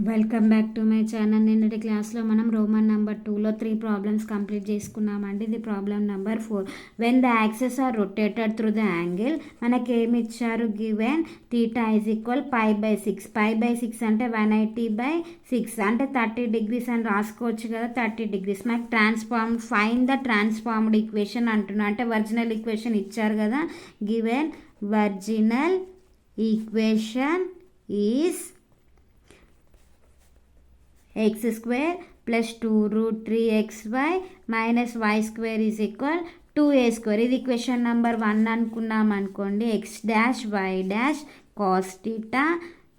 Welcome back to my channel. నిన్నటి క్లాస్లో మనం రోమన్ నెంబర్ టూలో త్రీ ప్రాబ్లమ్స్ కంప్లీట్ చేసుకున్నామండి. ఇది problem number four. When the axes are rotated through the angle మనకి ఏమి ఇచ్చారు given theta is equal pi by six pi by six అంటే వన్ ఎయిటీ బై సిక్స్ అంటే థర్టీ డిగ్రీస్ అని రాసుకోవచ్చు కదా థర్టీ డిగ్రీస్ మనకి transform find the transformed equation అంటున్నా. అంటే ఒరిజినల్ ఈక్వేషన్ ఇచ్చారు కదా. Given original equation is x square plus two root three x y minus y square is equal two a square ఇది equation number one అనుకున్నాం అనుకోండి. X dash y dash cos theta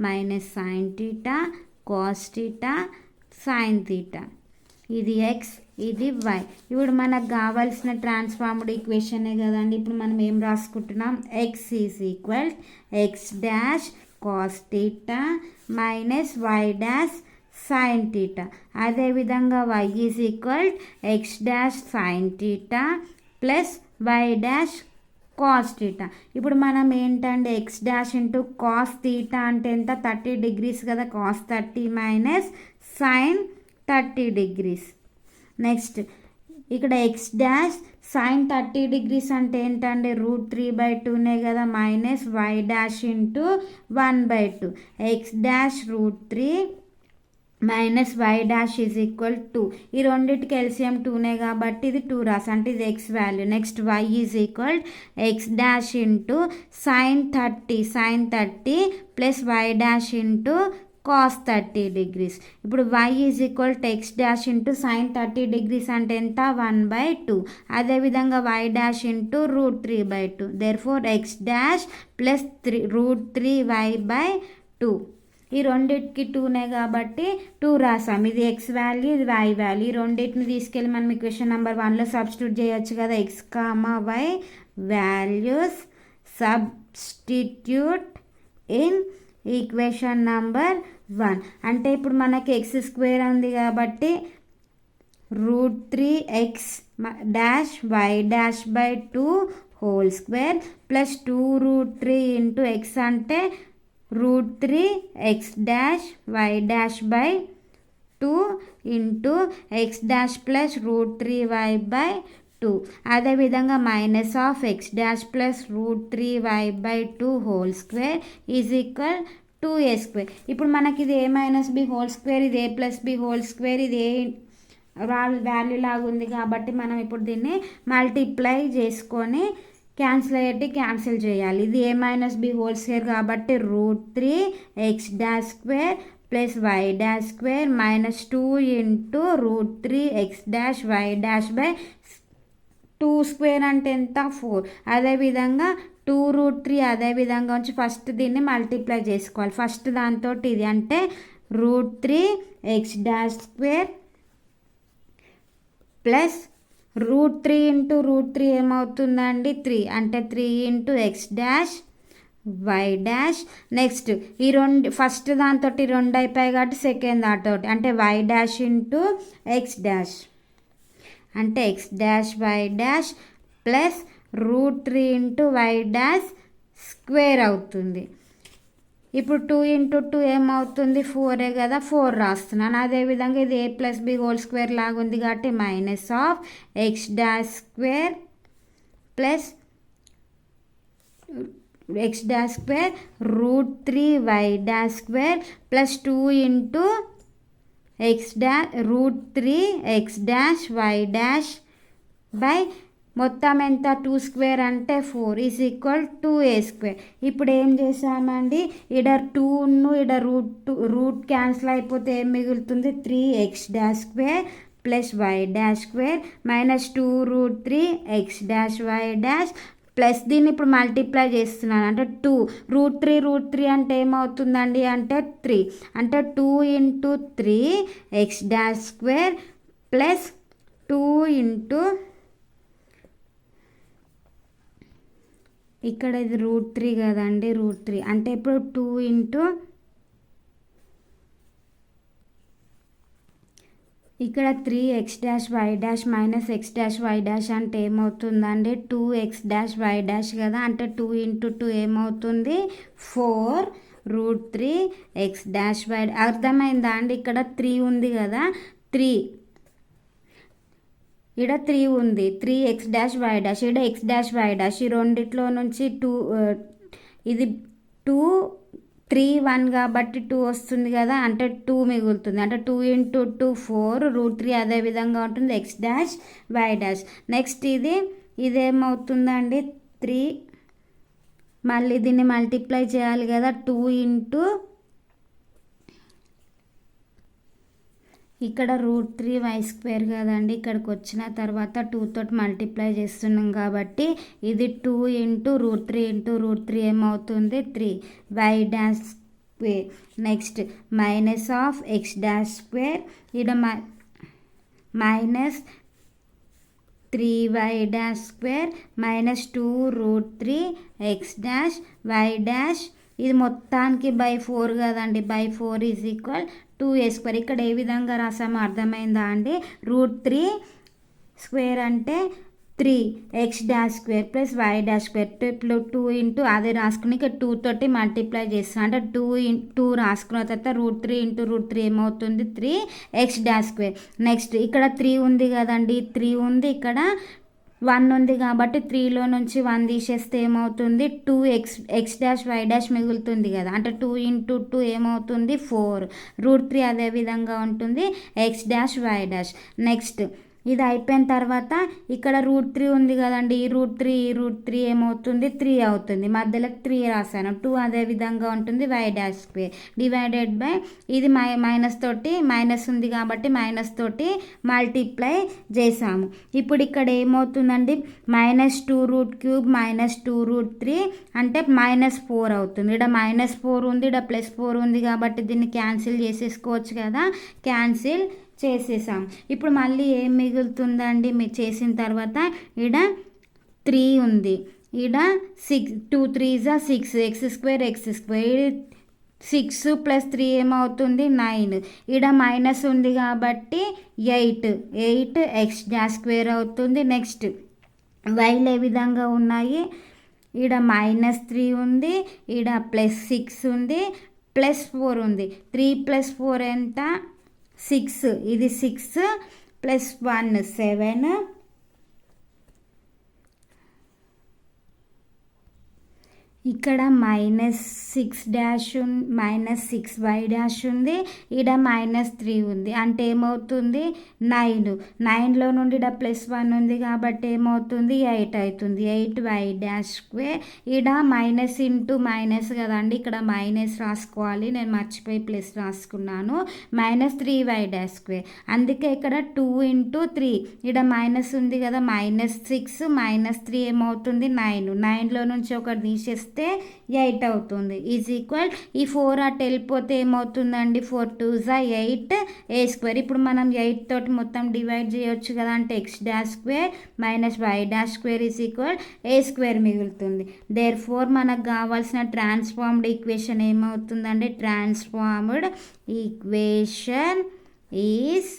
minus sine theta cos theta sine theta ఇది X ఇది why ఇప్పుడు మనకు కావాల్సిన transformed ఈక్వేషనే కదండి? ఇప్పుడు మనం ఏం రాసుకుంటున్నాం? X is equal x dash cos theta minus y dash sine theta అదేవిధంగా y is equal x dash sine theta plus y dash cos theta ఇప్పుడు మనం ఏంటంటే x dash into cos theta అంటే ఎంత? థర్టీ డిగ్రీస్ కదా? Cos thirty minus sine thirty degrees next ఇక్కడ x dash sine thirty degrees అంటే ఏంటంటే root three by టూనే కదా? Minus y dash into one by two x dash root three minus y dash is equal two ఈ రెండింటికి LCM టూనే కాబట్టి ఇది two రాస్ అంటే ఇది x value next y is equal x dash into sine thirty sine thirty plus y dash into cos thirty degrees ఇప్పుడు y is equal to x dash into sine thirty degrees అంటే ఎంత? One by two అదేవిధంగా y dash into root three by two therefore x dash plus three root three y by two ఈ రెండింటికి టూనే కాబట్టి two రాసాం. ఇది x value ఇది వై వాల్యూ ఈ రెండింటిని తీసుకెళ్ళి మనం ఈక్వేషన్ నెంబర్ వన్లో సబ్స్టిట్యూట్ చేయొచ్చు కదా. X comma y values substitute in equation number one అంటే ఇప్పుడు మనకి ఎక్స్ స్క్వేర్ ఉంది కాబట్టి root three x dash y dash by two whole square plus two root three into x అంటే root three x dash y dash by two into x dash plus root three y by two. అదేవిధంగా minus of x dash plus root three y by two whole square is equal two a square. ఇప్పుడు మనకి ఇది a minus b whole square ఇది a plus b whole square ఇది a value లాగా ఉంది కాబట్టి మనం ఇప్పుడు దీన్ని మల్టిప్లై చేసుకొని క్యాన్సిల్ అయ్యేటి క్యాన్సిల్ చేయాలి. ఇది a minus b whole square కాబట్టి root three x dash square plus y dash square minus two into root three x dash y dash by two square అంటే ఎంత? ఫోర్ అదేవిధంగా టూ రూట్ త్రీ అదేవిధంగా ఉంచి first దీన్ని multiply చేసుకోవాలి. First దాంతో ఇది అంటే root three x dash square plus root three into root three ఏమవుతుందండి? త్రీ. అంటే three into x dash y dash. Next ఈ రెండు ఫస్ట్ దాంతో రెండు అయిపోయాయి కాబట్టి సెకండ్ దాంతో అంటే y dash into x dash. అంటే x dash y dash plus root three into y dash square అవుతుంది. ఇప్పుడు టూ ఇంటూ టూ ఏమవుతుంది? ఫోరే కదా? ఫోర్ రాస్తున్నాను. అదేవిధంగా ఇది a plus b whole square లాగా ఉంది కాబట్టి minus of x dash square plus x dash square root three y dash square plus two into x dash root three x dash y dash by మొత్తం ఎంత? Two square అంటే four is equal two a square. ఇప్పుడు ఏం చేసామండి? Two టూను ఇడ root two root cancel అయిపోతే ఏం మిగులుతుంది? Three x dash square plus y dash square minus two root three x dash y dash plus దీన్ని ఇప్పుడు మల్టిప్లై చేస్తున్నాను. అంటే two. Root three root three అంటే ఏమవుతుందండి? అంటే త్రీ. అంటే two into three x dash square plus two into ఇక్కడ ఇది రూట్ త్రీ కదండి రూట్ త్రీ. అంటే ఇప్పుడు టూ ఇంటూ ఇక్కడ three x dash y dash minus x dash y dash అంటే ఏమవుతుందండి? Two x dash y dash కదా? అంటే టూ ఇంటూ టూ ఏమవుతుంది? Four root three x dash y అర్థమైందా అండి? ఇక్కడ త్రీ ఉంది కదా? త్రీ. ఈడ త్రీ ఉంది. Three x dash y dash. ఇక్కడ ఎక్స్ డాష్ వై డాష్. ఈ రెండిట్లో నుంచి టూ ఇది టూ త్రీ వన్ కాబట్టి టూ వస్తుంది కదా. అంటే టూ మిగులుతుంది. అంటే two into two four root three అదే విధంగా ఉంటుంది. X dash y dash. Next ఇది ఇదేమవుతుందండి? త్రీ. మళ్ళీ దీన్ని మల్టిప్లై చేయాలి కదా. టూ ఇంటూ ఇక్కడ రూట్ త్రీ వై స్క్వేర్ కదండి. ఇక్కడికి వచ్చిన తర్వాత టూ తోటి మల్టిప్లై చేస్తున్నాం కాబట్టి ఇది two into root three into root three ఏమవుతుంది? Three. Y dash square. Next minus of x dash square. ఇక్కడ minus three y dash square minus two root three x dash y dash. ఇది మొత్తానికి by four కదండి. By four is equal two a square ఇక్కడ ఏ విధంగా రాసామో అర్థమైందా అండి రూట్ త్రీ స్క్వేర్ అంటే three x dash square plus y dash square. ఇప్పుడు టూ ఇంటూ అదే రాసుకుని ఇక టూ తోటి మల్టిప్లై చేస్తాను అంటే టూ ఇన్ టూ రాసుకున్న తర్వాత root three into root three ఏమవుతుంది? Three x dash square. Next ఇక్కడ త్రీ ఉంది కదండి. త్రీ ఉంది ఇక్కడ వన్ ఉంది కాబట్టి త్రీలో నుంచి వన్ తీసేస్తే ఏమవుతుంది? Two x x dash y dash మిగులుతుంది కదా. అంటే టూ ఇంటూ టూ ఏమవుతుంది? ఫోర్. రూట్ త్రీ అదే విధంగా ఉంటుంది. X dash y dash. Next ఇది అయిపోయిన తర్వాత ఇక్కడ రూట్ త్రీ ఉంది కదండి. ఈ రూట్ త్రీ ఈ రూట్ త్రీ ఏమవుతుంది? త్రీ అవుతుంది. మధ్యలో త్రీ రాశాను. టూ అదే విధంగా ఉంటుంది. Y dash square. Divided by ఇది మై మైనస్ తోటి మైనస్ ఉంది కాబట్టి మైనస్ తోటి మల్టిప్లై చేసాము ఇప్పుడు ఇక్కడ ఏమవుతుందండి? Minus two root cube minus two root three అంటే మైనస్ ఫోర్ అవుతుంది. ఇక్కడ మైనస్ ఫోర్ ఉంది ఇక్కడ ప్లస్ ఫోర్ ఉంది కాబట్టి దీన్ని క్యాన్సిల్ చేసేసుకోవచ్చు కదా. క్యాన్సిల్ చేసేసాం. ఇప్పుడు మళ్ళీ ఏం మిగులుతుందండి? మీరు చేసిన తర్వాత ఈడ త్రీ ఉంది. ఈడ సిక్స్ టూ త్రీ జా six x square x square six plus three ఏమవుతుంది? నైన్. ఈడ మైనస్ ఉంది కాబట్టి eight. Eight x dash square అవుతుంది. నెక్స్ట్ వైలు ఏ విధంగా ఉన్నాయి? ఈడ మైనస్ త్రీ ఉంది. ఈడ ప్లస్ సిక్స్ ఉంది. ప్లస్ ఫోర్ ఉంది. త్రీ ప్లస్ ఫోర్ ఎంత? సిక్స్. ఇది సిక్స్ ప్లస్ వన్ సెవెన్. ఇక్కడ minus six dash minus six y dash ఉంది. ఈడ మైనస్ త్రీ ఉంది. అంటే ఏమవుతుంది? నైన్ నైన్లో నుండి ఈడ ప్లస్ వన్ ఉంది కాబట్టి ఏమవుతుంది? ఎయిట్ అవుతుంది. ఎయిట్ వై డాష్ స్క్వేర్ ఈడ మైనస్ ఇంటూ మైనస్ కదండి. ఇక్కడ మైనస్ రాసుకోవాలి. నేను మర్చిపోయి ప్లస్ రాసుకున్నాను. Minus three y dash square అందుకే ఇక్కడ టూ ఇంటూ త్రీ ఈడ మైనస్ ఉంది కదా. మైనస్ సిక్స్ మైనస్ త్రీ ఏమవుతుంది? నైన్ నైన్లో నుంచి ఒకటి తీసేస్తే చేస్తే ఎయిట్ అవుతుంది. ఈజ్ ఈక్వల్ ఈ ఫోర్ అటు వెళ్ళిపోతే ఏమవుతుందండి? ఫోర్ టూ జా ఎయిట్ ఏ స్క్వేర్. ఇప్పుడు మనం ఎయిట్ తోటి మొత్తం డివైడ్ చేయొచ్చు కదా అంటే x dash square minus y dash square is equal a square మిగులుతుంది. దేర్ ఫోర్ మనకు కావాల్సిన ట్రాన్స్ఫార్మ్డ్ ఈక్వేషన్ ఏమవుతుందండి transformed equation is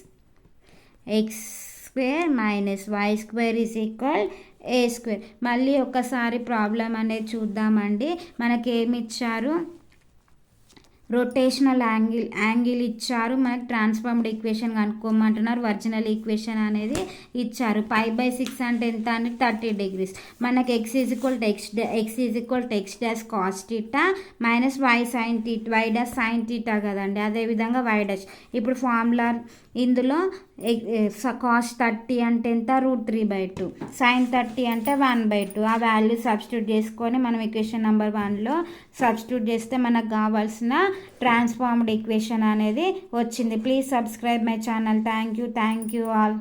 x square minus y square is equal a square మళ్ళీ ఒకసారి ప్రాబ్లం అనేది చూద్దామండి. మనకి ఏమి ఇచ్చారు రొటేషనల్ యాంగిల్ యాంగిల్ ఇచ్చారు. మనకి ట్రాన్స్ఫార్మ్డ్ ఈక్వేషన్ కనుక్కోమంటున్నారు. ఒరిజినల్ ఈక్వేషన్ అనేది ఇచ్చారు. ఫైవ్ బై సిక్స్ అంటే ఎంత అంటే థర్టీ డిగ్రీస్ మనకి x is equal x x is equal x dash cos theta minus y sine tea y dash sine theta కదండి. అదేవిధంగా వై డాష్ ఇప్పుడు ఫార్ములా ఇందులో కాస్ థర్టీ అంటే ఎంత? Root three by two. Sine thirty అంటే one by two. ఆ value substitute చేసుకొని మనం ఈక్వేషన్ నెంబర్ వన్లో సబ్స్టిట్యూట్ చేస్తే మనకు కావాల్సిన ట్రాన్స్ఫార్మ్డ్ ఈక్వేషన్ అనేది వచ్చింది. Please subscribe my channel thank you thank you all